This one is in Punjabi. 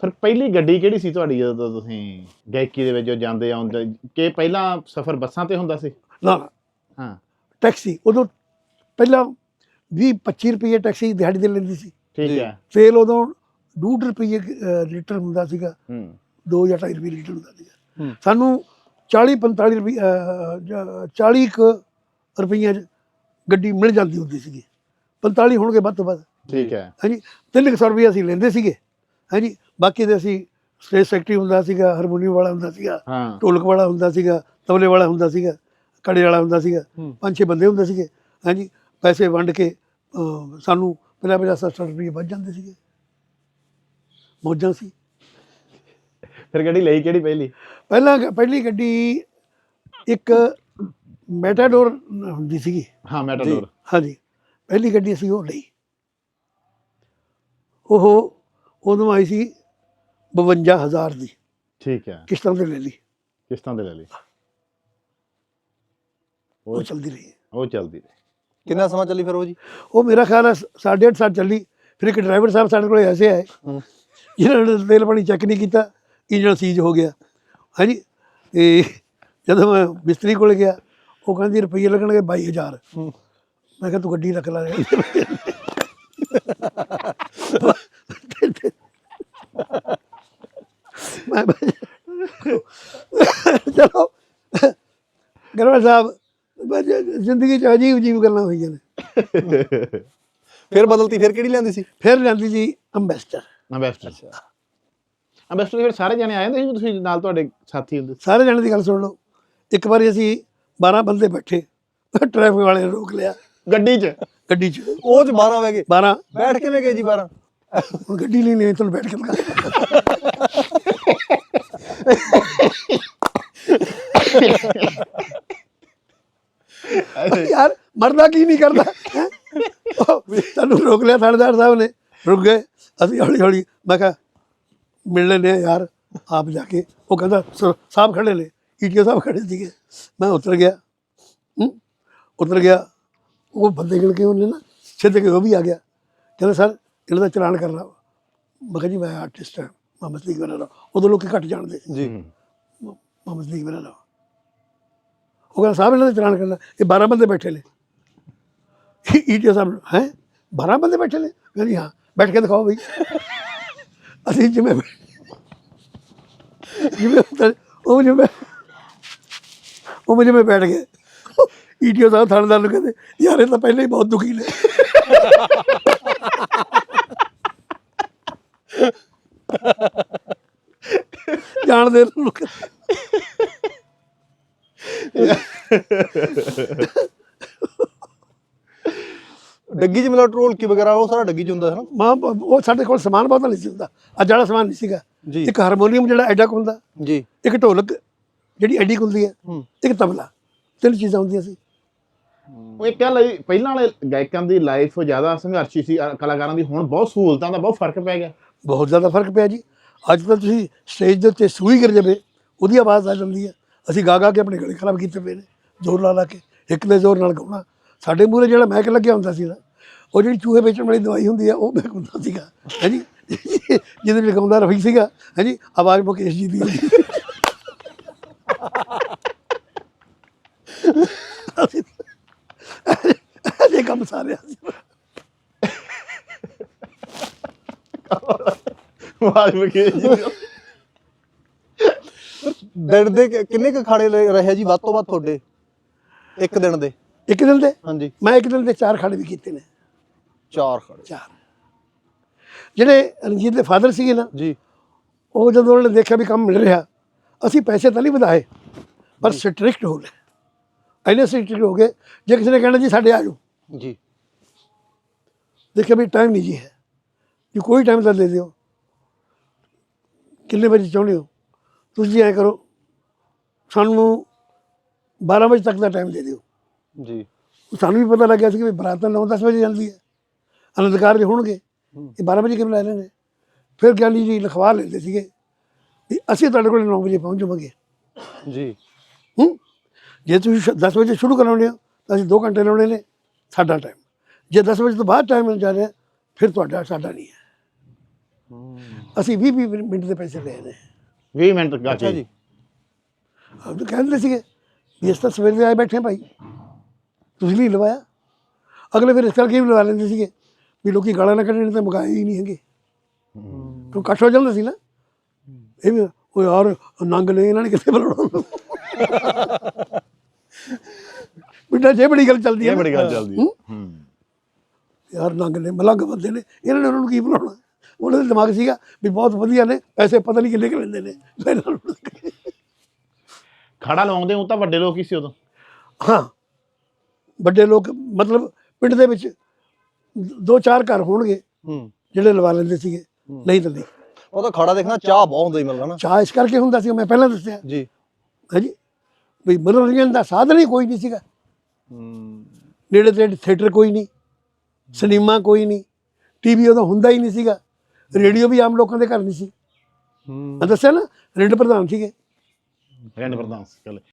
ਫਿਰ ਪਹਿਲੀ ਗੱਡੀ ਕਿਹੜੀ ਸੀ ਤੁਹਾਡੀ ਜਦੋਂ ਤੁਸੀਂ ਗਾਇਕੀ ਦੇ ਵਿੱਚ ਜੋ ਜਾਂਦੇ ਆਉਂਦੇ ਕਿ ਪਹਿਲਾਂ ਸਫ਼ਰ ਬੱਸਾਂ ਤੇ ਹੁੰਦਾ ਸੀ? ਨਾ ਨਾ। ਹਾਂ। ਟੈਕਸੀ ਉਦੋਂ ਪਹਿਲਾਂ 20 25 ਰੁਪਏ ਟੈਕਸੀ ਦਿਹਾੜੀ ਦੇ ਲੈਂਦੀ ਸੀ। ਠੀਕ। ਹੈ। ਤੇਲ ਉਦੋਂ 2 ਰੁਪਏ ਲੀਟਰ ਹੁੰਦਾ ਸੀਗਾ। ਹੂੰ। 2 ਜਾਂ 2.5 ਰੁਪਏ ਲੀਟਰ ਹੁੰਦਾ ਸੀਗਾ। ਸਾਨੂੰ 40 45 ਰੁਪਏ ਅ, ਜਾਂ 40 ਕੁ ਰੁਪਈਆਂ ਗੱਡੀ ਮਿਲ ਜਾਂਦੀ ਹੁੰਦੀ ਸੀਗੀ। 45 ਹੋਣਗੇ ਵੱਧ ਤੋਂ ਵੱਧ। ਠੀਕ ਹੈ। ਹਾਂਜੀ। ਤਿੰਨ ਕੁ ਸੌ ਰੁਪਏ ਅਸੀਂ ਲੈਂਦੇ ਸੀਗੇ। ਹਾਂਜੀ ਬਾਕੀ ਦੇ ਅਸੀਂ ਸਟੇਜ ਸੈਕਟਰੀ ਹੁੰਦਾ ਸੀਗਾ ਹਾਰਮੋਨੀਅਮ ਵਾਲਾ ਹੁੰਦਾ ਸੀਗਾ ਹਾਂ। ਢੋਲਕ ਵਾਲਾ ਹੁੰਦਾ ਸੀਗਾ ਤਬਲੇ ਵਾਲਾ ਹੁੰਦਾ ਸੀਗਾ ਕੜੇ ਵਾਲਾ ਹੁੰਦਾ ਸੀਗਾ। ਪੰਜ ਛੇ ਬੰਦੇ ਹੁੰਦੇ ਸੀਗੇ ਹਾਂਜੀ ਪੈਸੇ ਵੰਡ ਕੇ ਸਾਨੂੰ ਪੰਜਾਹ ਸੱਠ ਸੱਠ ਰੁਪਏ ਵੱਜ ਜਾਂਦੇ ਸੀਗੇ। ਮੌਜਾਂ ਸੀ। ਫਿਰ ਗੱਡੀ ਲਈ ਕਿਹੜੀ ਪਹਿਲੀ? ਪਹਿਲਾਂ ਪਹਿਲੀ ਗੱਡੀ ਇੱਕ ਮੈਟਾਡੋਰ ਹੁੰਦੀ ਸੀਗੀ। ਹਾਂ ਮੈਟਾਡੋਰ। ਹਾਂਜੀ। ਪਹਿਲੀ ਗੱਡੀ ਅਸੀਂ ਉਹ ਲਈ। ਉਹ ਉਦੋਂ ਆਈ ਸੀ 52000 ਦੀ। ਠੀਕ ਹੈ। ਕਿਸ਼ਤਾਂ ਤੇ ਲੈ ਲਈ। ਕਿਸ਼ਤਾਂ ਤੇ ਲੈ ਲਈ। ਉਹ ਚੱਲਦੀ ਰਹੀ। ਉਹ ਚੱਲਦੀ ਰਹੀ। ਕਿੰਨਾ ਸਮਾਂ ਚੱਲੀ ਫਿਰ ਉਹ ਜੀ? ਉਹ ਮੇਰਾ ਖਿਆਲ ਹੈ ਸਾਢੇ ਅੱਠ ਸਾਲ ਚੱਲੀ। ਫਿਰ ਇੱਕ ਡਰਾਈਵਰ ਸਾਹਿਬ ਸਾਡੇ ਕੋਲ ਐਸੇ ਆਏ ਹੂੰ। ਜਿਨ੍ਹਾਂ ਨੇ ਤੇਲ ਪਾਣੀ ਚੈੱਕ ਨਹੀਂ ਕੀਤਾ ਇੰਜਨ ਸੀਜ ਹੋ ਗਿਆ। ਹਾਂਜੀ ਤੇ ਜਦੋਂ ਮੈਂ ਮਿਸਤਰੀ ਕੋਲ ਗਿਆ ਉਹ ਕਹਿੰਦੀ ਰੁਪਈਏ ਲੱਗਣਗੇ 22000 ਹੂੰ। ਮੈਂ ਕਿਹਾ ਤੂੰ ਗੱਡੀ ਰੱਖ ਲੈ। ਮੈਂ ਚਲੋ। ਗਰਵਾ ਸਾਹਿਬ ਬਸ ਜ਼ਿੰਦਗੀ ਚ ਅਜੀਬ ਅਜੀਬ ਗੱਲਾਂ ਹੋਈਆਂ ਨੇ। ਫਿਰ ਬਦਲਤੀ ਫਿਰ ਕਿਹੜੀ ਲੈਂਦੀ ਸੀ? ਫਿਰ ਲੈਂਦੀ ਜੀ ਅੰਬੈਸਟਰ। ਅੰਬੈਸਟਰ। ਅੰਬੈਸਟਰ ਫਿਰ ਸਾਰੇ ਜਣੇ ਆਏ ਹੁੰਦੇ ਸੀ ਤੁਸੀਂ ਨਾਲ ਤੁਹਾਡੇ ਸਾਥੀ ਹੁੰਦੇ ਸੀ? ਸਾਰੇ ਜਣੇ ਦੀ ਗੱਲ ਸੁਣ ਲਓ। ਇੱਕ ਵਾਰੀ ਅਸੀਂ 12 ਬੰਦੇ ਬੈਠੇ ਟ੍ਰੈਫਿਕ ਵਾਲੇ ਨੇ ਰੋਕ ਲਿਆ। ਗੱਡੀ 'ਚ? ਗੱਡੀ 'ਚ। ਉਹ ਚ 12 ਵਗੇ 12 ਬੈਠ ਕਿਵੇਂ ਗਏ ਜੀ 12 ਹੁਣ ਗੱਡੀ ਨਹੀਂ ਨਹੀਂ ਤੁਹਾਨੂੰ ਬੈਠ ਕੇ ਯਾਰ ਮਰਦਾ ਕੀ ਨਹੀਂ ਕਰਦਾ? ਹੈਂ? ਸਾਨੂੰ ਰੋਕ ਲਿਆ ਥਾਣੇਦਾਰ ਸਾਹਿਬ ਨੇ। ਰੁਕ ਗਏ। ਅਸੀਂ ਹੌਲੀ ਹੌਲੀ ਮੈਂ ਕਿਹਾ, ਮਿਲ ਲੈਂਦੇ ਹਾਂ ਯਾਰ, ਆਪ ਜਾ ਕੇ। ਉਹ ਕਹਿੰਦਾ "ਸ- ਸਾਹਿਬ ਖੜੇ ਨੇ। ਈਟੀਓ ਸਾਹਿਬ ਖੜੇ ਸੀਗੇ। ਮੈਂ ਉਤਰ ਗਿਆ। ਹੂੰ? ਉਤਰ ਗਿਆ। ਉਹ ਬੰਦੇ ਗਿਣ ਕੇ ਉਹਨੇ ਨਾ ਸਿੱਧੇ ਕੇ ਉਹ ਵੀ ਆ ਗਿਆ। ਕਹਿੰਦਾ, ਸਰ, ਇਹਨਾਂ ਦਾ ਚਲਾਨ ਕਰਨਾ ਮੈਂ ਕਿਹਾ, ਜੀ, ਮੈਂ ਆਰਟਿਸਟ ਹਾਂ। ਮੁਹੰਮਦ ਲੀਗ ਬਣਾ ਉਦੋਂ ਲੋਕੀ ਘੱਟ ਜਾਣਦੇ। ਜੀ। ਮੁਹੰਮਦ ਲੀਗ ਬਣਾ ਉਹ ਕਹਿੰਦਾ ਸਾਹਿਬ ਇਹਨਾਂ ਦਾ ਚਲਾਨ ਕਰਨਾ। ਇਹ 12 ਬੰਦੇ ਬੈਠੇ ਨੇ। ਈਟੀਓ ਸਾਹਿਬ ਹੈ? 12 ਬੰਦੇ ਬੈਠੇ ਨੇ? ਕਹਿੰਦੀ ਹਾਂ। ਬੈਠ ਕੇ ਦਿਖਾਓ ਬਈ। ਅਸੀਂ ਜਿਵੇਂ ਜਿਵੇਂ ਉਹ ਜਿਵੇਂ ਉਹ ਜਿਵੇਂ ਬੈਠ ਗਏ। ਈਟੀਓ ਸਾਹਿਬ ਥਾਣੇਦਾਰ ਨੂੰ ਕਹਿੰਦੇ ਯਾਰ ਇਹ ਤਾਂ ਪਹਿਲਾਂ ਹੀ ਬਹੁਤ ਦੁਖੀ ਨੇ। ਜਾਣਦੇ ਨੇ ਲੋਕ ਡੱਗੀ ਚ ਮਿਲਾ ਢੋਲਕੀ ਵਗੈਰਾ ਉਹ ਸਾਰਾ ਡੱਗੀ ਚ ਹੁੰਦਾ ਹੈ ਨਾ? ਮਾਂ ਉਹ ਸਾਡੇ ਕੋਲ ਸਮਾਨ ਬਹੁਤਾ ਨਹੀਂ ਸੀ ਹੁੰਦਾ। ਅੱਜ ਵਾਲਾ ਸਮਾਨ ਨਹੀਂ ਸੀਗਾ। ਜੀ। ਇੱਕ ਹਾਰਮੋਨੀਅਮ ਜਿਹੜਾ ਐਡਾ ਕੁ ਹੁੰਦਾ ਜੀ। ਇੱਕ ਢੋਲਕ ਜਿਹੜੀ ਐਡੀ ਕੁ ਹੁੰਦੀ ਹੈ ਹੂੰ। ਇੱਕ ਤਬਲਾ ਤਿੰਨ ਚੀਜ਼ਾਂ ਹੁੰਦੀਆਂ ਸੀ। ਉਹ ਇਹ ਕਹਿ ਲਈ ਪਹਿਲਾਂ ਵਾਲੇ ਗਾਇਕਾਂ ਦੀ ਲਾਈਫ ਜ਼ਿਆਦਾ ਸੰਘਰਸ਼ੀ ਸੀ ਅ, ਕਲਾਕਾਰਾਂ ਦੀ ਹੁਣ ਬਹੁਤ ਸਹੂਲਤਾਂ ਦਾ ਬਹੁਤ ਫ਼ਰਕ ਪੈ ਗਿਆ। ਬਹੁਤ ਜ਼ਿਆਦਾ ਫ਼ਰਕ ਪਿਆ ਜੀ। ਅੱਜ ਤਾਂ ਤੁਸੀਂ ਸਟੇਜ ਦੇ ਉੱਤੇ ਸੂਈ ਗਿਰ ਜਾਵੇ, ਉਹਦੀ ਆਵਾਜ਼ ਆ ਜਾਂਦੀ ਹੈ। ਅਸੀਂ ਗਾ ਗਾ ਕੇ ਆਪਣੇ ਗਲੇ ਖਰਾਬ ਕੀਤੇ ਪਏ ਨੇ, ਜ਼ੋਰ ਲਾ ਲਾ ਕੇ, ਇੱਕ ਦੇ ਜ਼ੋਰ ਨਾਲ ਗਾਉਣਾ। ਸਾਡੇ ਮੂਹਰੇ ਜਿਹੜਾ ਮਹਿਕ ਲੱਗਿਆ ਹੁੰਦਾ ਸੀ ਨਾ ਉਹ ਜਿਹੜੀ ਚੂਹੇ ਵੇਚਣ ਵਾਲੀ ਦਵਾਈ ਹੁੰਦੀ ਆ, ਉਹ ਮਹਿਕ ਹੁੰਦਾ ਸੀਗਾ। ਹਾਂਜੀ ਜਿਹਦੇ ਵਿੱਚ ਗਾਉਂਦਾ ਰਫੀ ਸੀਗਾ। ਹਾਂਜੀ ਆਵਾਜ਼ ਮੁਕੇਸ਼ ਜੀ ਦੀ ਅਸੀਂ ਇਹ ਕੰਮ ਸਾਰੇ ਸੀ ਆਵਾਜ਼ ਮਕੇ ਦਿਨ ਦੇ ਕਿ- ਕਿੰਨੇ ਕੁ ਖਾੜੇ ਲੈ ਰਹੇ ਜੀ ਵੱਧ ਤੋਂ ਵੱਧ ਤੁਹਾਡੇ? ਇੱਕ ਦਿਨ ਦੇ। ਇੱਕ ਦਿਨ ਦੇ? ਹਾਂਜੀ। ਮੈਂ ਇੱਕ ਦਿਨ ਦੇ ਚਾਰ ਖਾੜੇ ਵੀ ਕੀਤੇ ਨੇ। ਚਾਰ ਖਾੜੇ ਚਾਰ। ਜਿਹੜੇ ਰਣਜੀਤ ਦੇ ਫਾਦਰ ਸੀਗੇ ਨਾ ਜੀ। ਉਹ ਜਦੋਂ ਉਹਨਾਂ ਨੇ ਦੇਖਿਆ ਵੀ ਕੰਮ ਮਿਲ ਰਿਹਾ ਅਸੀਂ ਪੈਸੇ ਤਾਂ ਨਹੀਂ ਵਧਾਏ ਪਰ ਸਟ੍ਰਿਕਟ ਹੋ ਗਏ। ਐਨੇ ਸਟ੍ਰਿਕਟ ਹੋ ਗਏ ਜੇ ਕਿਸੇ ਨੇ ਕਹਿਣਾ ਜੀ ਸਾਡੇ ਆ ਜਾਓ। ਜੀ। ਦੇਖਿਆ ਵੀ ਟਾਈਮ ਨਹੀਂ ਜੀ ਹੈ। ਜੀ ਕੋਈ ਟਾਈਮ ਤਾਂ ਦੇ ਦਿਓ। ਕਿੰਨੇ ਵਜੇ ਚਾਹੁੰਦੇ ਹੋ ਤੁਸੀਂ ਐਂ ਕਰੋ ਸਾਨੂੰ 12 ਵਜੇ ਤੱਕ ਦਾ ਟਾਈਮ ਦੇ ਦਿਓ ਜੀ ਸਾਨੂੰ ਵੀ ਪਤਾ ਲੱਗਿਆ ਸੀ ਕਿ ਵੀ ਬਰਾਤ ਤਾਂ 9-10 ਵਜੇ ਜਾਂਦੀ ਹੈ ਆਨੰਦ ਕਾਰਜ ਹੋਣਗੇ ਹੂੰ। ਇਹ 12 ਵਜੇ ਕਿਵੇਂ ਲੈ ਰਹੇ ਨੇ ਫਿਰ ਗਿਆਨੀ ਜੀ ਲਿਖਵਾ ਲੈਂਦੇ ਸੀਗੇ ਵੀ ਅਸੀਂ ਤੁਹਾਡੇ ਕੋਲ 9 ਵਜੇ ਪਹੁੰਚ ਜਾਵਾਂਗੇ ਜੀ ਹੂੰ ਜੇ ਤੁਸੀਂ 10 ਵਜੇ ਸ਼ੁਰੂ ਕਰਾਉਂਦੇ ਹੋ ਤਾਂ ਅਸੀਂ 2 ਘੰਟੇ ਲਾਉਣੇ ਨੇ ਸਾਡਾ ਟਾਈਮ ਜੇ 10 ਵਜੇ ਤੋਂ ਬਾਅਦ ਟਾਈਮ ਜਾ ਰਿਹਾ ਫਿਰ ਤੁਹਾਡਾ ਸਾਡਾ ਨਹੀਂ ਹੈ ਅਸੀਂ 20 20 ਮਿੰਟ ਦੇ ਪੈਸੇ ਲਏ ਨੇ 20 ਮਿੰਟ ਗਾ ਅੱਛਾ ਜੀ। ਆਪ ਤਾਂ ਕਹਿੰਦੇ ਸੀਗੇ ਵੀ ਇਸ ਤਾਂ ਸਵੇਰ ਦੇ ਆਏ ਬੈਠੇ ਹਾਂ ਭਾਈ। ਤੁਸੀਂ ਨਹੀਂ ਲਵਾਇਆ। ਅਗਲੇ ਫਿਰ ਇਸ ਕਰਕੇ ਵੀ ਲਵਾ ਲੈਂਦੇ ਸੀਗੇ ਵੀ ਲੋਕੀ ਗਾਲਾਂ ਨਾ ਕੱਢਣ ਤਾਂ ਮੁਕਾਏ ਹੀ ਨਹੀਂ ਹੈਗੇ। ਤੂੰ ਕੱਟ ਹੋ ਜਾਂਦਾ ਸੀ ਨਾ। ਇਹ ਵੀ ਉਹ ਯਾਰ ਨੰਗ ਨੇ ਇਹਨਾਂ ਨੇ ਕਿੱਥੇ ਬੁਲਾਉਣਾ? ਬਿੱਡਾ ਜੇ ਬੜੀ ਗੱਲ ਚੱਲਦੀ ਹੈ ਇਹ ਨਾ। ਬੜੀ ਗੱਲ ਚੱਲਦੀ ਹੈ। ਹੂੰ। ਯਾਰ ਨੰਗ ਨੇ ਮਲੰਗ ਬੰਦੇ ਨੇ ਇਹਨਾਂ ਨੇ ਉਹਨਾਂ ਨੂੰ ਕੀ ਬੁਲਾਉਣਾ? ਉਹਨਾਂ ਦੇ ਦਿਮਾਗ ਸੀਗਾ ਵੀ ਬਹੁਤ ਵਧੀਆ ਨੇ ਪੈਸੇ ਪਤਾ ਨਹੀਂ ਕਿੰਨੇ ਕੁ ਲੈਂਦੇ ਨੇ। ਖੜਾ ਲਵਾਉਂਦੇ ਹੋ ਤਾਂ ਵੱਡੇ ਲੋਕ ਹੀ ਸੀ ਉਦੋਂ। ਹਾਂ ਵੱਡੇ ਲੋਕ ਮਤਲਬ ਪਿੰਡ ਦੇ ਵਿੱਚ ਦੋ ਚਾਰ ਘਰ ਹੋਣਗੇ ਹੂੰ। ਜਿਹੜੇ ਲਵਾ ਲੈਂਦੇ ਸੀਗੇ ਨਹੀਂ ਤਾਂ ਨਹੀਂ। ਉਹ ਤਾਂ ਖੜਾ ਦੇਖਣਾ ਚਾਹ ਬਹੁਤ ਹੁੰਦਾ ਹੀ ਮਿਲਦਾ ਨਾ। ਚਾਹ ਇਸ ਕਰਕੇ ਹੁੰਦਾ ਸੀ ਮੈਂ ਪਹਿਲਾਂ ਦੱਸਿਆ। ਜੀ। ਹਾਂਜੀ। ਵੀ ਮਨੋਰੰਜਨ ਦਾ ਸਾਧਨ ਹੀ ਕੋਈ ਨਹੀਂ ਸੀਗਾ। ਹੂੰ। ਨੇੜੇ ਤੇੜੇ ਥੀਏਟਰ ਕੋਈ ਨਹੀਂ ਸਿਨੇਮਾ ਕੋਈ ਨਹੀਂ ਟੀਵੀ ਉਦੋਂ ਹੁੰਦਾ ਹੀ ਨਹੀਂ ਸੀਗਾ। ਰੇਡੀਓ ਵੀ ਆਮ ਲੋਕਾਂ ਦੇ ਘਰ ਨਹੀਂ ਸੀ। ਹੂੰ। ਮੈਂ ਦੱਸਿਆ ਨਾ ਰੇਡ ਪ੍ਰਧਾਨ ਸੀਗੇ। ਰੈਂਡ ਪ੍ਰਧਾਨ ਸੀ ਕੱਲ